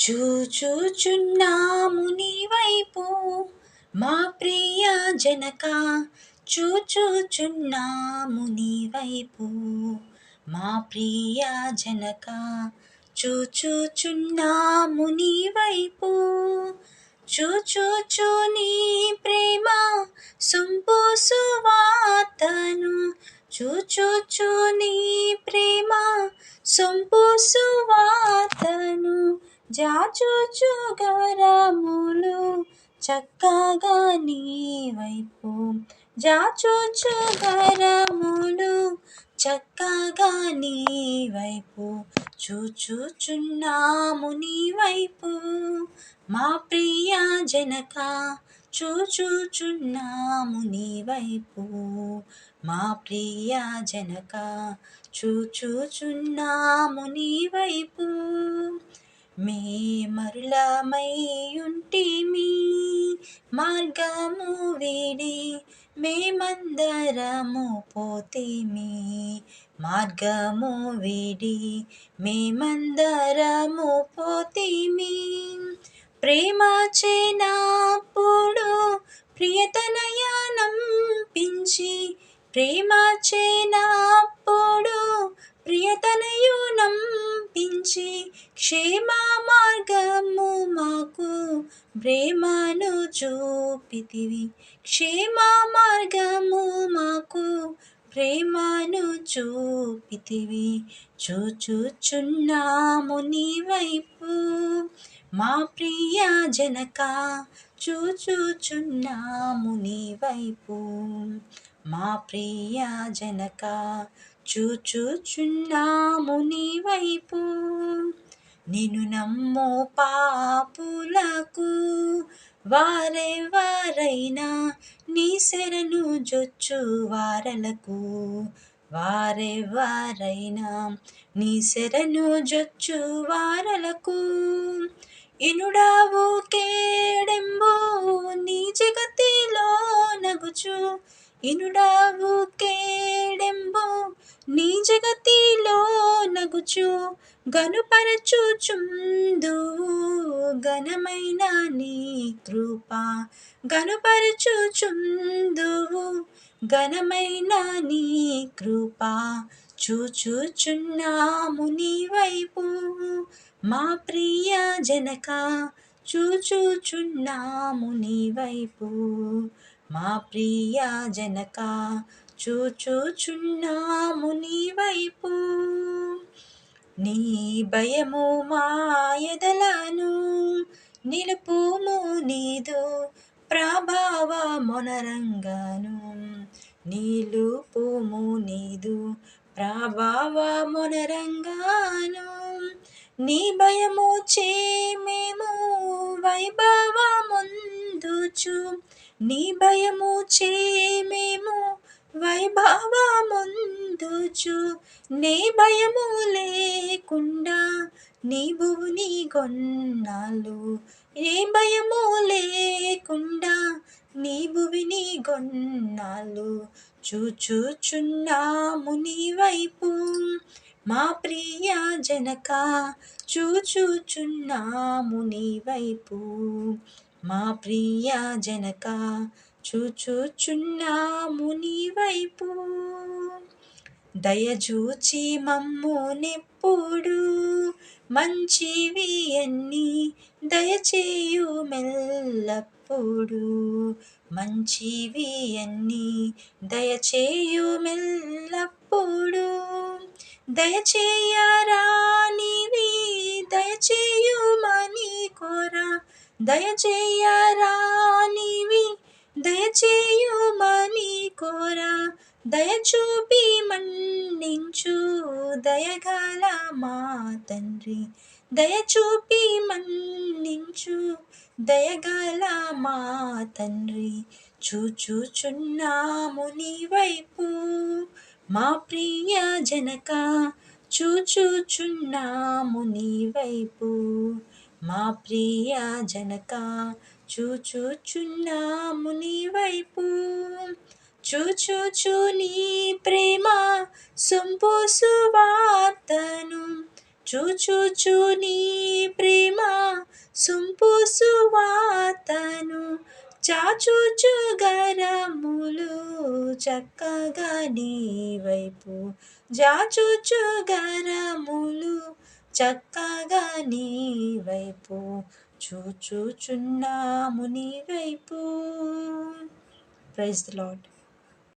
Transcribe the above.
చూచుచున్నాము నీ వైపు మా ప్రియ జనక చూచుచున్నాము నీ వైపు మా ప్రియ జనక చూచుచున్నాము నీ వైపు చూచుచు నీ ప్రేమ సొంపు సువార్తను చూచుచు నీ ప్రేమ సొంపు సువార్తను జాచుచు గరములు చక్కగా నీ వైపు. జాచుచు గరములు చక్కగా నీ వైపు. చూచుచున్నాము నీ వైపు. మా ప్రియ జనక చూచుచున్నాము నీ వైపు. మా ప్రియ జనక చూచుచున్నాము నీ వైపు. మే మరులమై మార్గము వీడి మేమందరము పోతిమి. మార్గము వీడి మేమందరము పోతిమి. ప్రేమ చేనప్పుడు ప్రియతనయ నంపించి ప్రేమ చేనప్పుడు ప్రియతనయు చూపించి క్షేమ మార్గము మాకు ప్రేమను చూపితివి. క్షేమ మార్గము మాకు ప్రేమను చూపితివి. చూచుచున్నాము నీ వైపు. మా ప్రియ జనక చూచుచున్నాము నీ వైపు. మా ప్రియ జనక చూచుచున్నాము నీ వైపు నిన్ను నమ్ము పాపులకు. వారెవరైనా నీ శరణు జొచ్చు వారలకు. వారెవరైనా నీ శరణు జొచ్చు వారలకు. ఇనుడావు కేడెంబు నీ జగతిలో నగుచు. ఇనుడావు కేడెంబు నీ జగతిలో నగుచు గనుపరచుచుందు ఘనమైన నీ కృప గనుపరచుచుందు ఘనమైన నీ కృప చూచుచున్నాము నీ వైపు మా ప్రియ జనక. చూచుచున్నాము నీ వైపు. మా ప్రియ జనక చూచుచున్నాము నీ వైపు. నీ భయము మాయదలను నిలుపుము నీదు ప్రభావ మొనరంగాను నిలుపుము నీదు ప్రభావ మొనరంగాను నీ భయము చే మేము వైభవముందుచు. నీ భయము చేమేము వైభవముందుచు. నీ భయము లేకుండా నీ గొన్నాలు గొన్నాళ్ళు. ఏ భయము లేకుండా నీ భువిని గొన్నాళ్ళు. చూచుచున్నాము నీ వైపు. మా ప్రియ జనక చూచుచున్నాము నీ వైపు. మా ప్రియ జనక చూచుచున్నాము నీ వైపు. దయచూచి మమ్ము నెప్పుడు మంచివి అన్ని దయచేయు మెల్లప్పుడు. మంచివి అన్ని దయచేయు మెల్లప్పుడు. దయచేయరానివి దయచేయుమని కోరా. దయచేయరానివి దయచేయుమని కోరా. దయచూపి మన్నించు దయగల మా తండ్రి. దయచూపి మన్నించు దయగల మా తండ్రి. చూచుచున్నాము నీ వైపు. మా ప్రియ జనక చూచుచున్నాము నీ వైపు. మా ప్రియ జనక చూచుచున్నాము నీ వైపు. చూచుచు నీ ప్రేమ సొంపు వార్తను చూచుచు నీ ప్రేమ సుంపు వార్తను చాచుచు గరములు చక్కగా నీ వైపు. జాచుచు గరములు చక్కగా నీ వైపు. చూచుచున్నాము నీ వైపు. Praise the lord